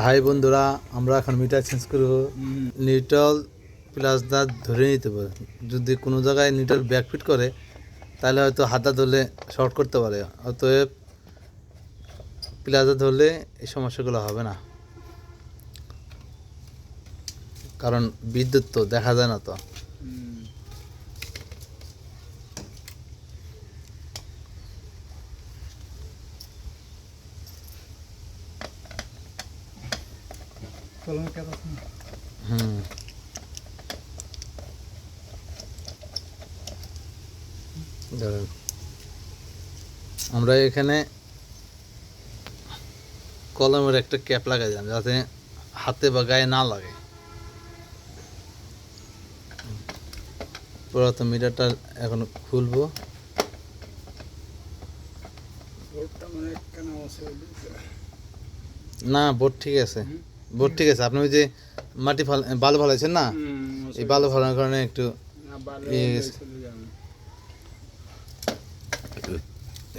High বন্ধুরা আমরা এখন মিটার চেঞ্জ করব। নিউট্রাল প্লাস দাঁত ধরে নিতে পারে। যদি কোনো জায়গায় নিউট্রাল ব্যাকফিট করে তাহলে হয়তো হাতা ধরলে শর্ট করতে পারে। অতএব প্লাজা ধরলে এই সমস্যাগুলো হবে না। কারণ বিদ্যুৎ তো দেখা যায় না তো। কলমে ক্যাপ আছে না? হুম ধরেন আমরা এখানে কলমের একটা ক্যাপ লাগাই দিলাম যাতে হাতে বা গায়ে না লাগে। পুরাতন মিটারটা এখন খুলবো। মানে না বোর্ড ঠিক আছে। বোর্ড ঠিক আছে আপনি ওই যে মাটি ভালো বালু ফালাইছেন না? এই বালু ফালানোর কারণে একটু ইয়ে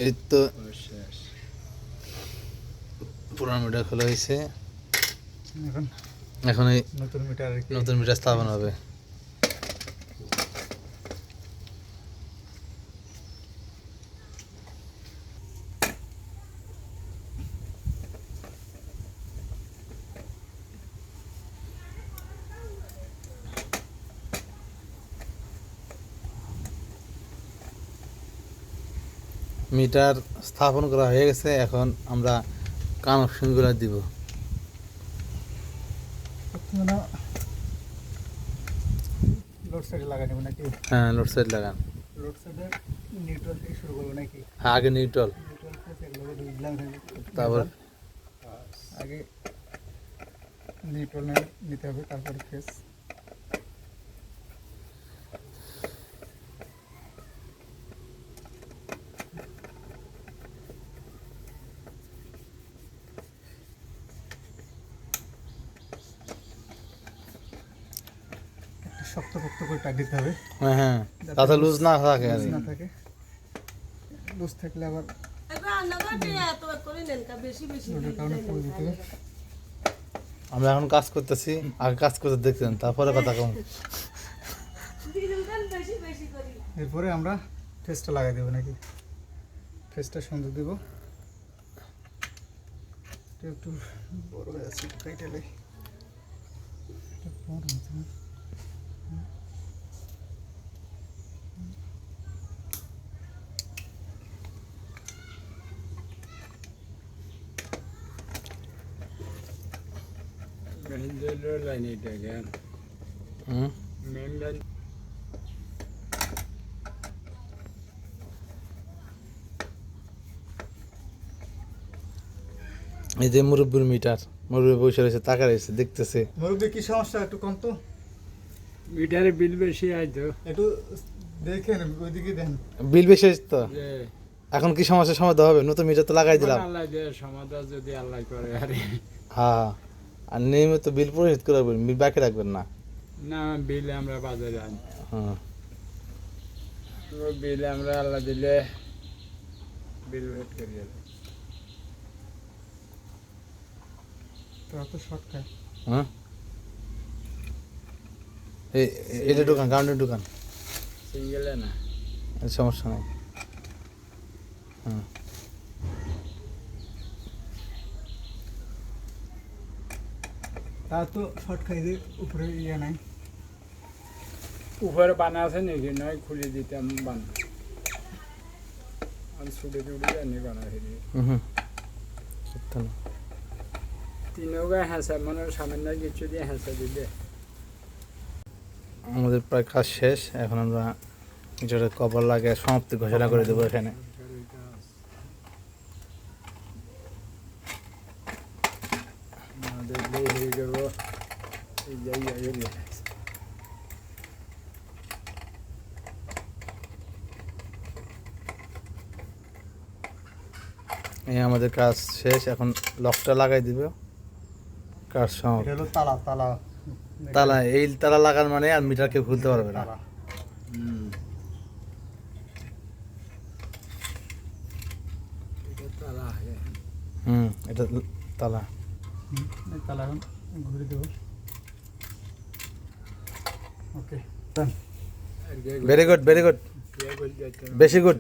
এই তো পুরান মিটার খোলা হয়েছে। এখন এখন এই নতুন মিটার নতুন মিটার স্থাপন হবে। মিটার স্থাপন করা হয়ে গেছে এখন আমরা কানেকশনগুলো দিব। হ্যাঁ লোড সাইড লাগান। হ্যাঁ, আগে নিউট্রাল। তারপর আগে নিউট্রাল নিতে হবে তারপরে ফেস। শক্ত শক্ত করে টাইট দিতে হবে। হ্যাঁ হ্যাঁ। তাতে লুজ না থাকে আর লুজ না থাকে। লুজ থাকলে আবার আমরা এখন কাজ করতেছি আগে কাজ করতে দেখছেন তারপরে কথা কম। এরপরে আমরা ফেসটা লাগাই দেবো নাকি? ফেসটা সুন্দর দেব। একটু বড় হয়ে আছে কাইটালে এটা বড় লাইন এটা জ্ঞান হুম মেন লাইন এই যে মুরব্বীর মিটার মুরব্বী বসে রয়েছে তাকা রয়েছে দেখতেছে। মুরব্বী কি সমস্যা? একটু কম তো। মিটারে বিল বেশি আইতো একটু দেখেন ওইদিকে দেন। বিল বেশি তো? এখন কি সমস্যার সমাধান হবে? নতুন মিটার তো লাগাই দিলাম। আল্লাহ দিয়ে সমাধান যদি আল্লাহ করে আরে। হ্যাঁ। আর নিয়মিত বিল পরিশোধ করে রাখবেন বিল বাকি রাখবেন না? না বিল আমরা বাজারে আনি। হ্যাঁ বিল আমরা আল্লাহ দিলে বিল ভেট করি। তোরা তো শর্ট খায় হ্যাঁ এটা দোকান গাউন্ডের দোকান? সিঙ্গেলে না। সমস্যা নাই। হ্যাঁ তা তো শর্ট খাই দিয়ে উপরে ইয়ে নাই। উপরে বানা আছে নাকি? নয় খুলে দিতাম বানা। আমি ছুটে ছুটে জানি বানা না। তিনও গায়ে হাসা মানে সামান্য কিছু দিয়ে হাসা দিলে আমাদের প্রায় কাজ শেষ এখন আমরা যেটা কবর লাগে সমাপ্তি ঘোষণা করে দেবো এখানে। এই যাই আগে এই আমাদের কাজ শেষ এখন লকটা লাগাই দিবে। কাজ সমাপ্ত। হলো তালা তালা। তালা এই তালা লাগার মানে আর মিটার কেউ খুলতে পারবে না। তালা। হুম এটা তালা। আগে হুম এটা তালা হুম, এই তালা এখন ঘুরে দেবো ওকে ডান আর কে ভেরি গুড ভেরি গুড কে বলতে চাচ্ছেন? বেশি গুড